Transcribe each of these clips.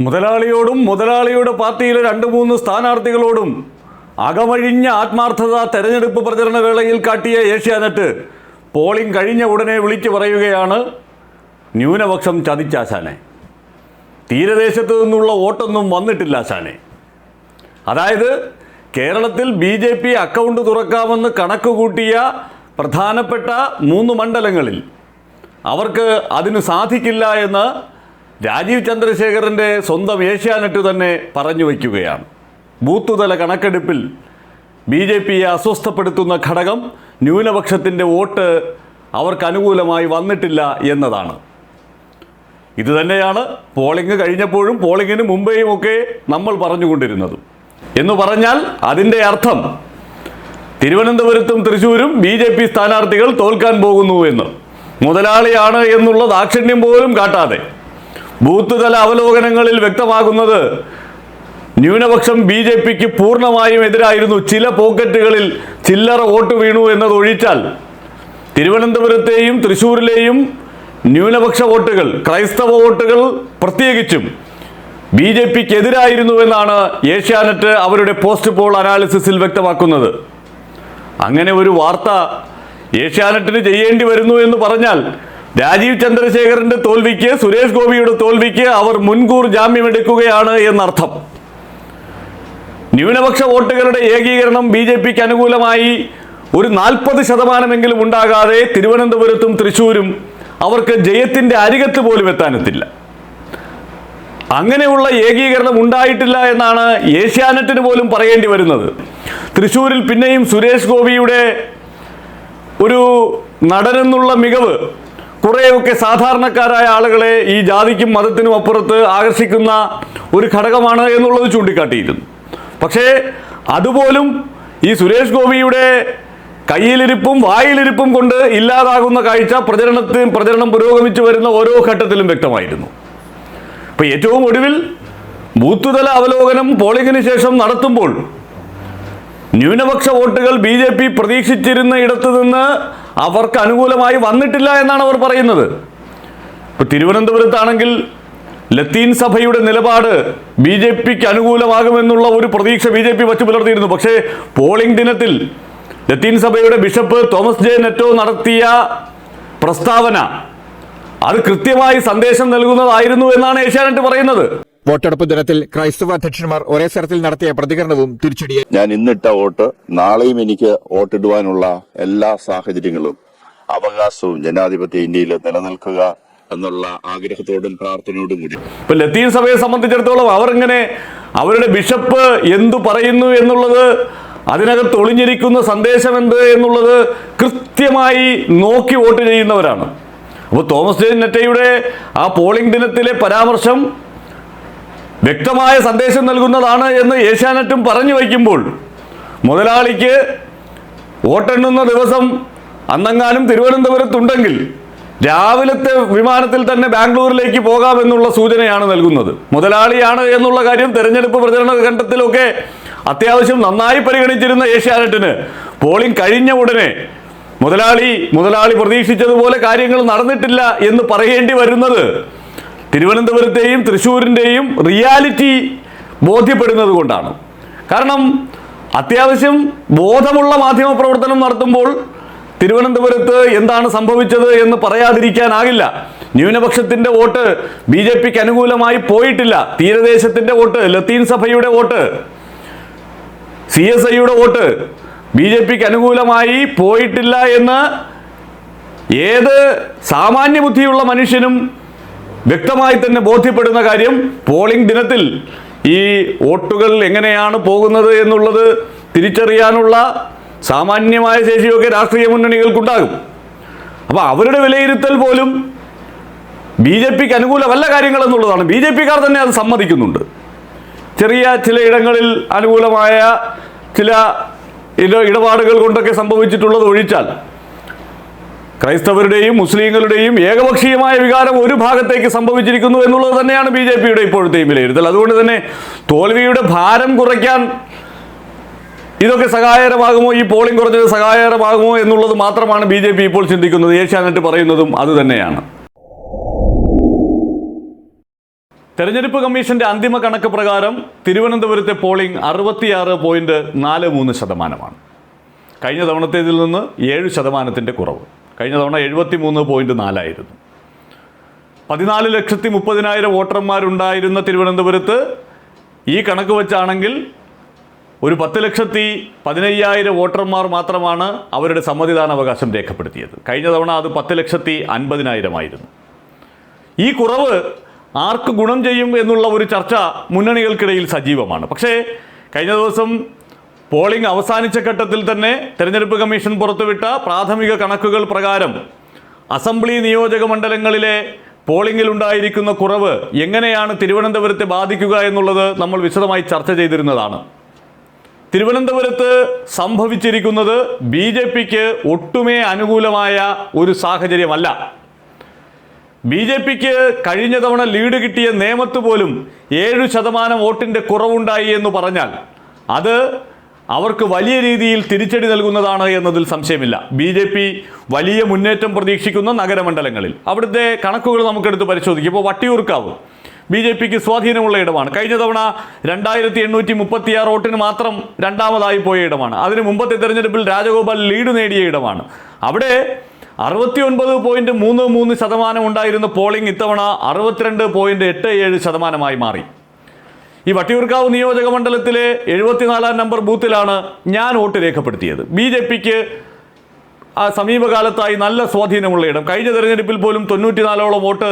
മുതലാളിയോടും മുതലാളിയുടെ പാർട്ടിയിലെ രണ്ട് മൂന്ന് സ്ഥാനാർത്ഥികളോടും അകമഴിഞ്ഞ ആത്മാർത്ഥത തെരഞ്ഞെടുപ്പ് പ്രചരണ വേളയിൽ കാട്ടിയ ഏഷ്യാനെറ്റ് പോളിംഗ് കഴിഞ്ഞ ഉടനെ വിളിച്ചു പറയുകയാണ് ന്യൂനപക്ഷം ചതിച്ചാശാനെ തീരദേശത്തു നിന്നുള്ള വോട്ടൊന്നും വന്നിട്ടില്ല ആശാനെ. അതായത് കേരളത്തിൽ ബി ജെ പി അക്കൗണ്ട് തുറക്കാമെന്ന് കണക്ക് കൂട്ടിയ പ്രധാനപ്പെട്ട മൂന്ന് മണ്ഡലങ്ങളിൽ അവർക്ക് അതിന് സാധിക്കില്ല എന്ന് രാജീവ് ചന്ദ്രശേഖറിന്റെ സ്വന്തം ഏഷ്യാനെറ്റ് തന്നെ പറഞ്ഞു വയ്ക്കുകയാണ്. ബൂത്തുതല കണക്കെടുപ്പിൽ ബി ജെ പിയെ അസ്വസ്ഥപ്പെടുത്തുന്ന ഘടകം ന്യൂനപക്ഷത്തിന്റെ വോട്ട് അവർക്ക് അനുകൂലമായി വന്നിട്ടില്ല എന്നതാണ്. ഇത് തന്നെയാണ് പോളിംഗ് കഴിഞ്ഞപ്പോഴും പോളിംഗിന് മുമ്പേയും ഒക്കെ നമ്മൾ പറഞ്ഞുകൊണ്ടിരുന്നത്. എന്ന് പറഞ്ഞാൽ അതിന്റെ അർത്ഥം തിരുവനന്തപുരത്തും തൃശ്ശൂരും ബി ജെ പി സ്ഥാനാർത്ഥികൾ തോൽക്കാൻ പോകുന്നു എന്ന്. മുതലാളിയാണ് എന്നുള്ള ദാക്ഷിണ്യം പോലും കാട്ടാതെ. ബൂത്ത് തല അവലോകനങ്ങളിൽ വ്യക്തമാകുന്നത് ന്യൂനപക്ഷം ബി ജെ പിക്ക് പൂർണമായും എതിരായിരുന്നു. ചില പോക്കറ്റുകളിൽ ചില്ലറ വോട്ട് വീണു എന്നതൊഴിച്ചാൽ തിരുവനന്തപുരത്തെയും തൃശ്ശൂരിലെയും ന്യൂനപക്ഷ വോട്ടുകൾ ക്രൈസ്തവ വോട്ടുകൾ പ്രത്യേകിച്ചും ബി ജെ പിക്ക് എതിരായിരുന്നുവെന്നാണ് ഏഷ്യാനെറ്റ് അവരുടെ പോസ്റ്റ് പോൾ അനാലിസിസിൽ വ്യക്തമാക്കുന്നത്. അങ്ങനെ ഒരു വാർത്ത ഏഷ്യാനെറ്റിന് ചെയ്യേണ്ടി വരുന്നു എന്ന് പറഞ്ഞാൽ രാജീവ് ചന്ദ്രശേഖരന്റെ തോൽവിക്ക് സുരേഷ് ഗോപിയുടെ തോൽവിക്ക് അവർ മുൻകൂർ ജാമ്യമെടുക്കുകയാണ് എന്നർത്ഥം. ന്യൂനപക്ഷ വോട്ടുകളുടെ ഏകീകരണം ബി ജെ പിക്ക് അനുകൂലമായി ഒരു നാൽപ്പത് ശതമാനമെങ്കിലും ഉണ്ടാകാതെ തിരുവനന്തപുരത്തും തൃശ്ശൂരും അവർക്ക് ജയത്തിന്റെ അരികത്ത് പോലും എത്താനെത്തില്ല. അങ്ങനെയുള്ള ഏകീകരണം ഉണ്ടായിട്ടില്ല എന്നാണ് ഏഷ്യാനെറ്റിന് പോലും പറയേണ്ടി വരുന്നത്. തൃശ്ശൂരിൽ പിന്നെയും സുരേഷ് ഗോപിയുടെ ഒരു നടനെന്നുള്ള മികവ് കുറേയൊക്കെ സാധാരണക്കാരായ ആളുകളെ ഈ ജാതിക്കും മതത്തിനും അപ്പുറത്ത് ആകർഷിക്കുന്ന ഒരു ഘടകമാണ് എന്നുള്ളത് ചൂണ്ടിക്കാട്ടിയിരുന്നു. പക്ഷേ അതുപോലും ഈ സുരേഷ് ഗോപിയുടെ കയ്യിലിരിപ്പും വായിലിരിപ്പും കൊണ്ട് ഇല്ലാതാകുന്ന കാഴ്ച പ്രചരണത്തിൽ പ്രചരണം പുരോഗമിച്ചു വരുന്ന ഓരോ ഘട്ടത്തിലും വ്യക്തമായിരുന്നു. അപ്പോൾ ഏറ്റവും ഒടുവിൽ ബൂത്തുതല അവലോകനം പോളിംഗിന് ശേഷം നടത്തുമ്പോൾ ന്യൂനപക്ഷ വോട്ടുകൾ ബി ജെ പി പ്രതീക്ഷിച്ചിരുന്ന ഇടത്തു നിന്ന് അവർക്ക് അനുകൂലമായി വന്നിട്ടില്ല എന്നാണ് അവർ പറയുന്നത്. ഇപ്പൊ തിരുവനന്തപുരത്താണെങ്കിൽ ലത്തീൻ സഭയുടെ നിലപാട് ബി ജെ പിക്ക് അനുകൂലമാകുമെന്നുള്ള ഒരു പ്രതീക്ഷ ബി ജെ പി വച്ചു പുലർത്തിയിരുന്നു. പക്ഷേ പോളിംഗ് ദിനത്തിൽ ലത്തീൻ സഭയുടെ ബിഷപ്പ് തോമസ് ജെ നെറ്റോ നടത്തിയ പ്രസ്താവന അത് കൃത്യമായി സന്ദേശം നൽകുന്നതായിരുന്നു എന്നാണ് ഏഷ്യാനെറ്റ് പറയുന്നത്. വോട്ടെടുപ്പ് ദിനത്തിൽ ക്രൈസ്തവ അധ്യക്ഷന്മാർ ഒരേ സ്ഥലത്തിൽ നടത്തിയ പ്രതികരണവും തിരിച്ചടിയെ ഞാൻ ഇന്നിട്ട വോട്ട് നാളെയും എനിക്ക് വോട്ടിടുവാനുള്ള എല്ലാ സാഹചര്യങ്ങളും അവകാശവും ജനാധിപത്യ ഇന്ത്യയിൽ നിലനിൽക്കുക എന്നുള്ള ആഗ്രഹത്തോടും പ്രാർത്ഥനയോടും കൂടി. ഇപ്പൊ ലത്തീൻ സഭയെ സംബന്ധിച്ചിടത്തോളം അവർ ഇങ്ങനെ അവരുടെ ബിഷപ്പ് എന്തു പറയുന്നു എന്നുള്ളത് അതിനകത്ത് ഒളിഞ്ഞിരിക്കുന്ന സന്ദേശം എന്ത് എന്നുള്ളത് കൃത്യമായി നോക്കി വോട്ട് ചെയ്യുന്നവരാണ്. അപ്പോൾ തോമസ് ജെ നെറ്റയുടെ ആ പോളിംഗ് ദിനത്തിലെ പരാമർശം വ്യക്തമായ സന്ദേശം നൽകുന്നതാണ് എന്ന് ഏഷ്യാനെറ്റും പറഞ്ഞു വയ്ക്കുമ്പോൾ മുതലാളിക്ക് വോട്ടെണ്ണുന്ന ദിവസം അന്നെങ്ങാനും തിരുവനന്തപുരത്തുണ്ടെങ്കിൽ രാവിലത്തെ വിമാനത്തിൽ തന്നെ ബാംഗ്ലൂരിലേക്ക് പോകാമെന്നുള്ള സൂചനയാണ് നൽകുന്നത്. മുതലാളിയാണ് എന്നുള്ള കാര്യം തെരഞ്ഞെടുപ്പ് പ്രചരണ ഘട്ടത്തിലൊക്കെ അത്യാവശ്യം നന്നായി പരിഗണിച്ചിരുന്ന ഏഷ്യാനെറ്റിന് പോളിംഗ് കഴിഞ്ഞ ഉടനെ മുതലാളി മുതലാളി പ്രതീക്ഷിച്ചതുപോലെ കാര്യങ്ങൾ നടന്നിട്ടില്ല എന്ന് പറയേണ്ടി വരുന്നത് തിരുവനന്തപുരത്തെയും തൃശ്ശൂരിന്റെയും റിയാലിറ്റി ബോധ്യപ്പെടുന്നത് കൊണ്ടാണ്. കാരണം അത്യാവശ്യം ബോധമുള്ള മാധ്യമ പ്രവർത്തനം നടത്തുമ്പോൾ തിരുവനന്തപുരത്ത് എന്താണ് സംഭവിച്ചത് എന്ന് പറയാതിരിക്കാനാകില്ല. ന്യൂനപക്ഷത്തിന്റെ വോട്ട് ബി ജെ പിക്ക് അനുകൂലമായി പോയിട്ടില്ല. തീരദേശത്തിന്റെ വോട്ട് ലത്തീൻ സഭയുടെ വോട്ട് സി എസ് ഐയുടെ വോട്ട് ബി ജെ പിക്ക് അനുകൂലമായി പോയിട്ടില്ല എന്ന് ഏത് സാമാന്യ ബുദ്ധിയുള്ള മനുഷ്യനും വ്യക്തമായി തന്നെ ബോധ്യപ്പെടുന്ന കാര്യം പോളിംഗ് ദിനത്തിൽ ഈ വോട്ടുകൾ എങ്ങനെയാണ് പോകുന്നത് എന്നുള്ളത് തിരിച്ചറിയാനുള്ള സാമാന്യമായ ശേഷിയൊക്കെ രാഷ്ട്രീയ മുന്നണികൾക്കുണ്ടാകും. അപ്പോൾ അവരുടെ വിലയിരുത്തൽ പോലും ബി ജെ പിക്ക് അനുകൂലമല്ല കാര്യങ്ങൾ എന്നുള്ളതാണ് ബി ജെ പിക്കാർ തന്നെ അത് സമ്മതിക്കുന്നുണ്ട്. ചെറിയ ചില ഇടങ്ങളിൽ അനുകൂലമായ ചില ഇട ഇടപാടുകൾ കൊണ്ടൊക്കെ സംഭവിച്ചിട്ടുള്ളത് ഒഴിച്ചാൽ ക്രൈസ്തവരുടെയും മുസ്ലിങ്ങളുടെയും ഏകപക്ഷീയമായ വികാരം ഒരു ഭാഗത്തേക്ക് സംഭവിച്ചിരിക്കുന്നു എന്നുള്ളത് തന്നെയാണ് ബി ജെ പിയുടെ ഇപ്പോഴത്തെയും വിലയിരുത്തൽ. അതുകൊണ്ട് തന്നെ തോൽവിയുടെ ഭാരം കുറയ്ക്കാൻ ഇതൊക്കെ സഹായകരമാകുമോ? ഈ പോളിംഗ് കുറഞ്ഞത് സഹായകരമാകുമോ എന്നുള്ളത് മാത്രമാണ് ബി ജെ പി ഇപ്പോൾ ചിന്തിക്കുന്നത്. ഏഷ്യാനെറ്റ് പറയുന്നതും അത് തന്നെയാണ്. തെരഞ്ഞെടുപ്പ് കമ്മീഷന്റെ അന്തിമ കണക്ക് പ്രകാരം തിരുവനന്തപുരത്തെ പോളിംഗ് അറുപത്തിയാറ് പോയിന്റ് നാല് മൂന്ന് ശതമാനമാണ്. കഴിഞ്ഞ തവണത്തേതിൽ നിന്ന് ഏഴ് ശതമാനത്തിന്റെ കുറവ്. കഴിഞ്ഞ തവണ എഴുപത്തി മൂന്ന് പോയിന്റ് നാലായിരുന്നു. പതിനാല് ലക്ഷത്തി മുപ്പതിനായിരം വോട്ടർമാരുണ്ടായിരുന്ന തിരുവനന്തപുരത്ത് ഈ കണക്ക് വെച്ചാണെങ്കിൽ ഒരു പത്ത് ലക്ഷത്തി പതിനയ്യായിരം വോട്ടർമാർ മാത്രമാണ് അവരുടെ സമ്മതിദാനാവകാശം രേഖപ്പെടുത്തിയത്. കഴിഞ്ഞ തവണ അത് പത്ത് ലക്ഷത്തി അൻപതിനായിരമായിരുന്നു. ഈ കുറവ് ആർക്ക് ഗുണം ചെയ്യും എന്നുള്ള ഒരു ചർച്ച മുന്നണികൾക്കിടയിൽ സജീവമാണ്. പക്ഷേ കഴിഞ്ഞ ദിവസം പോളിംഗ് അവസാനിച്ച ഘട്ടത്തിൽ തന്നെ തെരഞ്ഞെടുപ്പ് കമ്മീഷൻ പുറത്തുവിട്ട പ്രാഥമിക കണക്കുകൾ പ്രകാരം അസംബ്ലി നിയോജക മണ്ഡലങ്ങളിലെ പോളിംഗിൽ ഉണ്ടായിരിക്കുന്ന കുറവ് എങ്ങനെയാണ് തിരുവനന്തപുരത്തെ ബാധിക്കുക എന്നുള്ളത് നമ്മൾ വിശദമായി ചർച്ച ചെയ്തിരുന്നതാണ്. തിരുവനന്തപുരത്ത് സംഭവിച്ചിരിക്കുന്നത് ബി ജെ പിക്ക് ഒട്ടുമേ അനുകൂലമായ ഒരു സാഹചര്യമല്ല. ബി ജെ പിക്ക് കഴിഞ്ഞ തവണ ലീഡ് കിട്ടിയ നേമത്ത് പോലും ഏഴു ശതമാനം വോട്ടിന്റെ കുറവുണ്ടായി എന്ന് പറഞ്ഞാൽ അത് അവർക്ക് വലിയ രീതിയിൽ തിരിച്ചടി നൽകുന്നതാണ് എന്നതിൽ സംശയമില്ല. ബി ജെ പി വലിയ മുന്നേറ്റം പ്രതീക്ഷിക്കുന്ന നഗരമണ്ഡലങ്ങളിൽ. അവിടുത്തെ കണക്കുകൾ നമുക്കെടുത്ത് പരിശോധിക്കും. ഇപ്പോൾ വട്ടിയൂർക്കാവ് ബി ജെ പിക്ക് സ്വാധീനമുള്ള ഇടമാണ്. കഴിഞ്ഞ തവണ രണ്ടായിരത്തി എണ്ണൂറ്റി മുപ്പത്തിയാറ് വോട്ടിന് മാത്രം രണ്ടാമതായി പോയ ഇടമാണ്. അതിന് മുമ്പത്തെ തെരഞ്ഞെടുപ്പിൽ രാജഗോപാൽ ലീഡ് നേടിയ ഇടമാണ്. അവിടെ അറുപത്തി ഒൻപത് പോയിന്റ് മൂന്ന് മൂന്ന് ശതമാനം ഉണ്ടായിരുന്ന പോളിംഗ് ഇത്തവണ അറുപത്തിരണ്ട് പോയിന്റ് എട്ട് ഏഴ് ശതമാനമായി മാറി. ഈ വട്ടിയൂർക്കാവ് നിയോജക മണ്ഡലത്തിലെ എഴുപത്തിനാലാം നമ്പർ ബൂത്തിലാണ് ഞാൻ വോട്ട് രേഖപ്പെടുത്തിയത്. ബി ജെ പിക്ക് ആ സമീപകാലത്തായി നല്ല സ്വാധീനമുള്ള ഇടം. കഴിഞ്ഞ തെരഞ്ഞെടുപ്പിൽ പോലും തൊണ്ണൂറ്റിനാലോളം വോട്ട്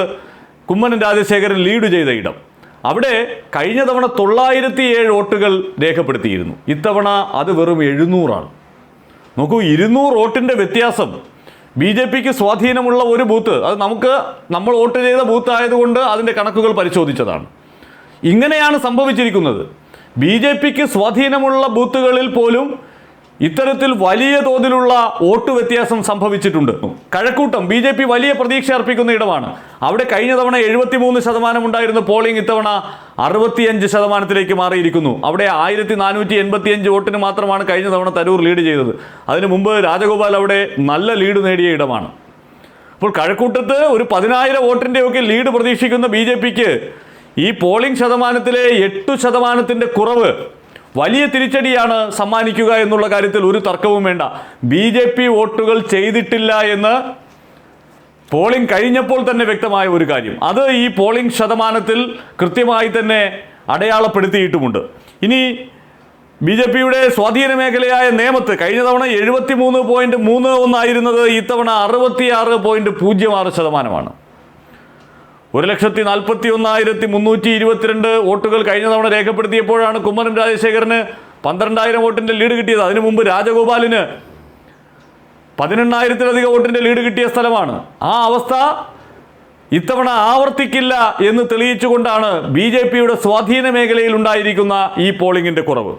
കുമ്മനം രാജശേഖരൻ ലീഡ് ചെയ്ത ഇടം. അവിടെ കഴിഞ്ഞ തവണ തൊള്ളായിരത്തി ഏഴ് വോട്ടുകൾ രേഖപ്പെടുത്തിയിരുന്നു. ഇത്തവണ അത് വെറും എഴുന്നൂറാണ്. നോക്കൂ ഇരുന്നൂറ് വോട്ടിന്റെ വ്യത്യാസം. ബി ജെ പിക്ക് സ്വാധീനമുള്ള ഒരു ബൂത്ത്. അത് നമുക്ക് നമ്മൾ വോട്ട് ചെയ്ത ബൂത്ത് ആയതുകൊണ്ട് അതിന്റെ കണക്കുകൾ പരിശോധിച്ചതാണ്. ഇങ്ങനെയാണ് സംഭവിച്ചിരിക്കുന്നത്. ബി ജെ പിക്ക് സ്വാധീനമുള്ള ബൂത്തുകളിൽ പോലും ഇത്തരത്തിൽ വലിയ തോതിലുള്ള വോട്ട് വ്യത്യാസം സംഭവിച്ചിട്ടുണ്ട്. കഴക്കൂട്ടം ബി ജെ പി വലിയ പ്രതീക്ഷ അർപ്പിക്കുന്ന ഇടമാണ്. അവിടെ കഴിഞ്ഞ തവണ എഴുപത്തിമൂന്ന് ശതമാനം ഉണ്ടായിരുന്ന പോളിംഗ് ഇത്തവണ അറുപത്തിയഞ്ച് ശതമാനത്തിലേക്ക് മാറിയിരിക്കുന്നു. അവിടെ ആയിരത്തി നാനൂറ്റി എൺപത്തിയഞ്ച് വോട്ടിന് മാത്രമാണ് കഴിഞ്ഞ തവണ തരൂർ ലീഡ് ചെയ്തത്. അതിനു മുമ്പ് രാജഗോപാൽ അവിടെ നല്ല ലീഡ് നേടിയ ഇടമാണ്. അപ്പോൾ കഴക്കൂട്ടത്ത് ഒരു പതിനായിരം വോട്ടിന്റെയൊക്കെ ലീഡ് പ്രതീക്ഷിക്കുന്ന ബി ജെ പിക്ക് ഈ പോളിംഗ് ശതമാനത്തിലെ എട്ടു ശതമാനത്തിന്റെ കുറവ് വലിയ തിരിച്ചടിയാണ് സമ്മാനിക്കുക എന്നുള്ള കാര്യത്തിൽ ഒരു തർക്കവും വേണ്ട. ബി ജെ പി വോട്ടുകൾ ചെയ്തിട്ടില്ല എന്ന് പോളിംഗ് കഴിഞ്ഞപ്പോൾ തന്നെ വ്യക്തമായ ഒരു കാര്യം. അത് ഈ പോളിംഗ് ശതമാനത്തിൽ കൃത്യമായി തന്നെ അടയാളപ്പെടുത്തിയിട്ടുമുണ്ട്. ഇനി ബി ജെ പിയുടെ സ്വാധീന മേഖലയായ നേമത്ത് കഴിഞ്ഞ തവണ എഴുപത്തി മൂന്ന് പോയിന്റ് മൂന്ന് ഒന്നായിരുന്നത് ഇത്തവണ അറുപത്തിയാറ് പോയിന്റ് പൂജ്യം ആറ് ശതമാനമാണ്. ഒരു ലക്ഷത്തി നാൽപ്പത്തി ഒന്നായിരത്തി മുന്നൂറ്റി ഇരുപത്തിരണ്ട് വോട്ടുകൾ കഴിഞ്ഞ തവണ രേഖപ്പെടുത്തിയപ്പോഴാണ് കുമ്മനം രാജശേഖരന് പന്ത്രണ്ടായിരം വോട്ടിന്റെ ലീഡ് കിട്ടിയത്. അതിനു മുമ്പ് രാജഗോപാലിന് പതിനെണ്ണായിരത്തിലധികം വോട്ടിന്റെ ലീഡ് കിട്ടിയ സ്ഥലമാണ്. ആ അവസ്ഥ ഇത്തവണ ആവർത്തിക്കില്ല എന്ന് തെളിയിച്ചുകൊണ്ടാണ് ബി ജെ പിയുടെ സ്വാധീന മേഖലയിൽ ഉണ്ടായിരിക്കുന്ന ഈ പോളിംഗിന്റെ കുറവ്.